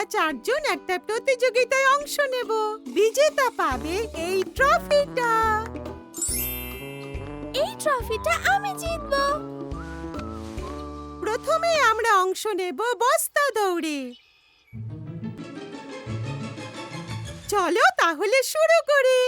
আমরা চারজন একটা প্রতিযোগিতায় অংশ নেব। বিজেতা পাবে এই ট্রফিটা। এই ট্রফিটা আমি জিতব। প্রথমে আমরা অংশ নেব বস্তা দৌড়ে। চলো তাহলে শুরু করি।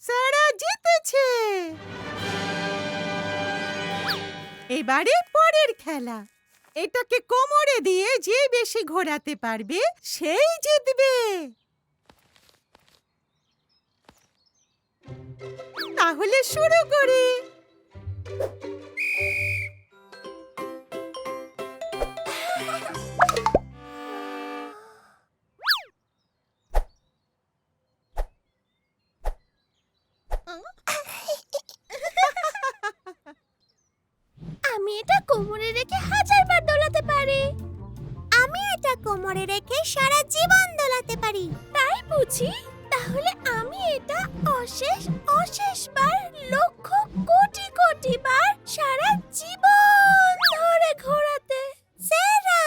সারা জিতেছে। এবারে পরের খেলা। এটাকে কোমরে দিয়ে যে বেশি ঘোরাতে পারবে, সেই জিতবে। তাহলে শুরু করি। কোমরে রেখে সারা জীবন দোলাতে পারি। তাই বুঝি? তাহলে আমি এটা অশেষ অশেষ বার লক্ষ কোটি কোটি বার সারা জীবন ধরে ঘোরাতে। সেরা!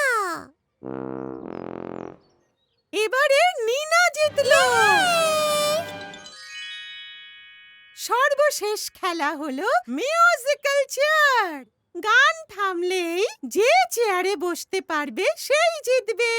এবারে নিনা জিতলো। সর্বশেষ খেলা হলো মিউজিক্যাল চেয়ার গান থামলেই যে চেয়ারে বসতে পারবে সেই জিতবে।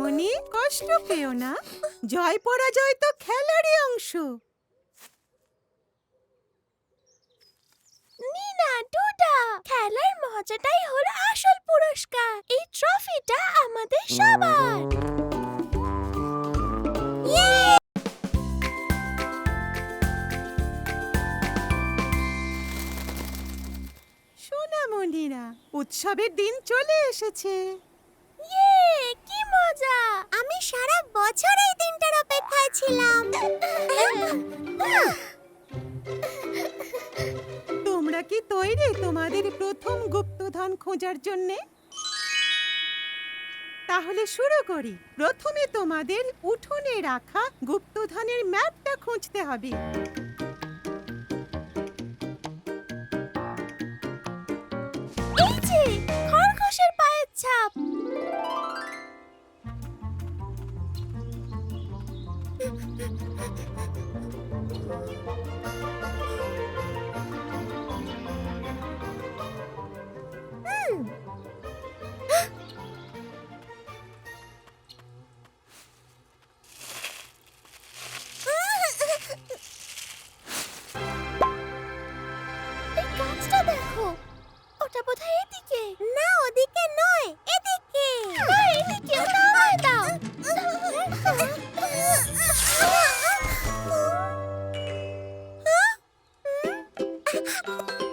সোনামণি কষ্ট পেও না। জয় পরাজয় তো খেলারই অংশ। নিনা ডুডা খেলার মজাটাই হলো আসল পুরস্কার। এই ট্রফিটা আমাদের সবার! সোনামণিরা উৎসবের দিন চলে এসেছে। মজা। আমি সারা বছর এই দিনটার অপেক্ষায় ছিলাম। তোমরা কি তৈরি তোমাদের প্রথম গুপ্তধন খোঁজার জন্যে? তাহলে শুরু করি। প্রথমে তোমাদের উঠোনে রাখা গুপ্তধনের ম্যাপটা খুঁজতে হবে। Ha ha ha!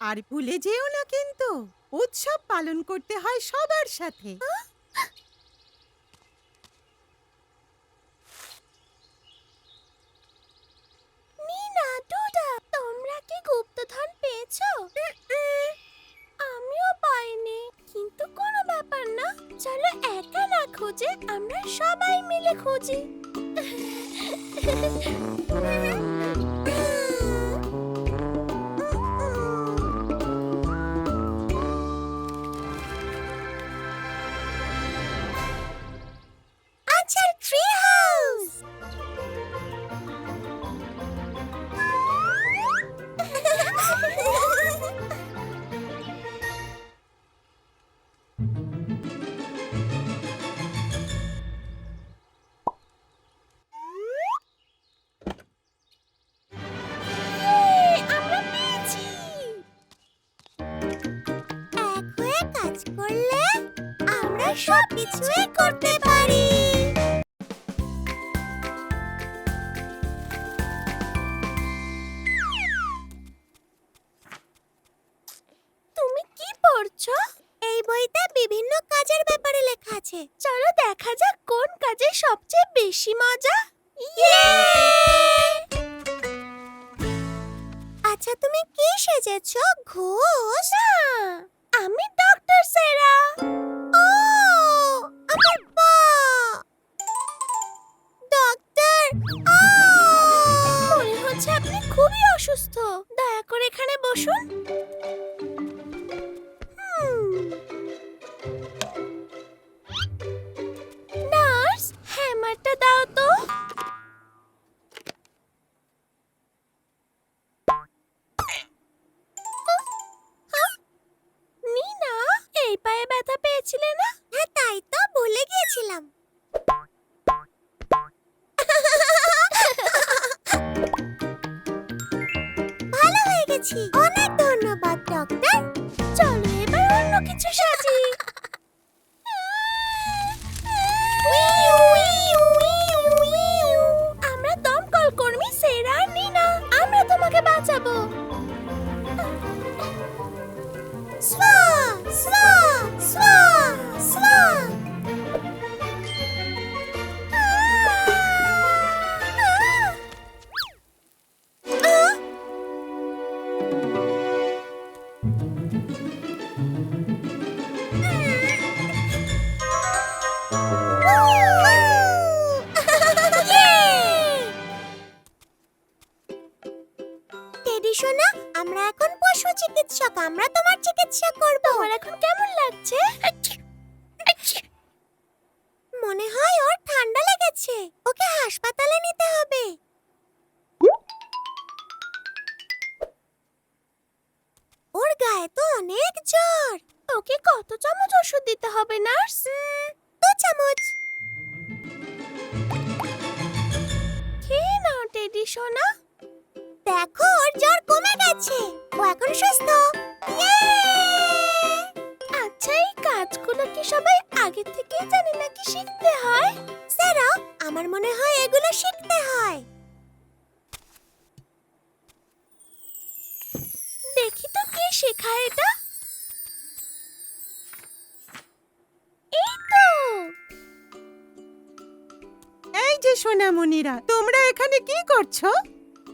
আর ভুলে যেও না কিন্তু, উৎসব পালন করতে হয় সবার সাথে। তোমরা কি পেয়েছ? আমিও পাইনি, কিন্তু কোনো ব্যাপার না। না খুঁজে, আমরা সবাই মিলে খুঁজি। কাজ করলে আমরা সব করতে পারি। তুমি কি পড়ছো? এই বইতে বিভিন্ন কাজের ব্যাপারে লেখা আছে। চলো দেখা যাক কোন কাজে সবচেয়ে বেশি মজা। ইয়ে! আচ্ছা তুমি কি সেজেছো? ঘোষ? আমি ডক্টর সেরা ও আমার পা। ডক্টর মনে হচ্ছে আপনি খুবই অসুস্থ। দয়া করে এখানে বসুন। ভালো হয়ে সোনা আমরা এখন পশু চিকিৎসক আমরা তোমার চিকিৎসা করব। তোমার এখন কেমন লাগছে? মনে হয় ওর ঠান্ডা লেগেছে। ওকে হাসপাতালে নিতে হবে। ওর গায়ে তো অনেক জ্বর। ওকে কত চামচ ওষুধ দিতে হবে নার্স? দু চামচ। খেয়ে নাও টেডি সোনা। ও সুস্থ আচ্ছা এই কাজগুলো কি সবাই আগে থেকেই জানে নাকি শিখতে হয়? স্যারা, আমার মনে হয় এগুলো শিখতে হয়। দেখি তো কে শেখায় এটা। এই যে সোনামণিরা, তোমরা এখানে কি করছ?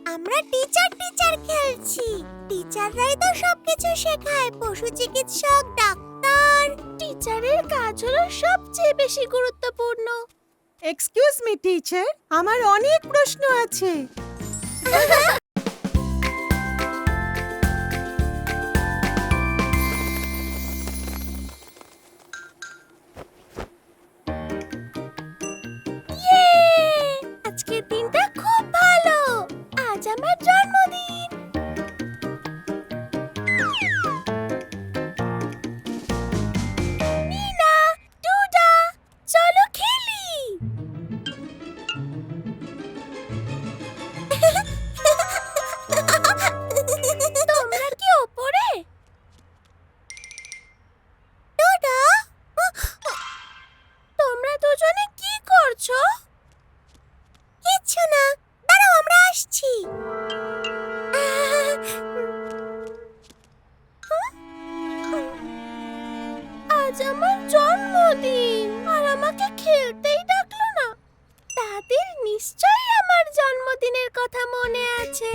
আমরা টিচার টিচার খেলছি। টিচাররাই তো সবকিছু শেখায় পশু চিকিৎসক ডাক্তার। টিচারের কাজ হলো সবচেয়ে বেশি গুরুত্বপূর্ণ। এক্সকিউজ মি টিচার আমার অনেক প্রশ্ন আছে। আজ আমার জন্মদিন। আর আমাকে খেলতেই ডাকলো না। নিশ্চয়ই আমার জন্মদিনের কথা মনে আছে।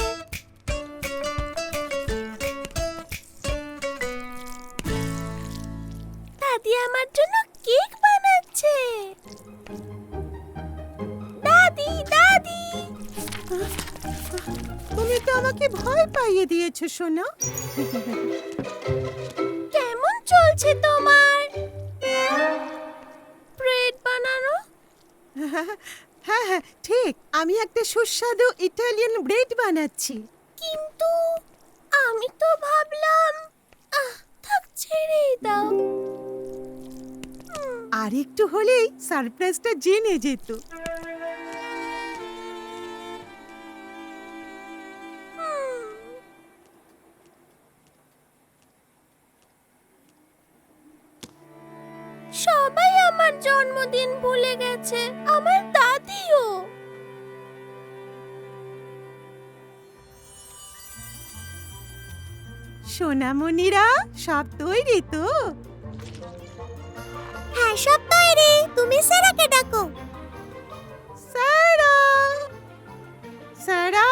দাদি আমার জন্য কেক বানাচ্ছে। দাদি দাদি! তুমি তো আমাকে ভয় পাইয়ে দিয়েছ শোনো কেমন চলছে তোমার? হ্যাঁ হ্যাঁ ঠিক আমি একটা সুস্বাদু ইটালিয়ান ব্রেড বানাচ্ছি। কিন্তু আমি তো ভাবলাম আহ থাক ছেড়েই দাও। আর একটু হলেই সারপ্রাইজটা জেনে যেত। আছে আমার দাদিও। সোনামণিরা সব তৈরি তো? হ্যাঁ সব তৈরি। তুমি স্যারাকে ডাকো। সারা সারা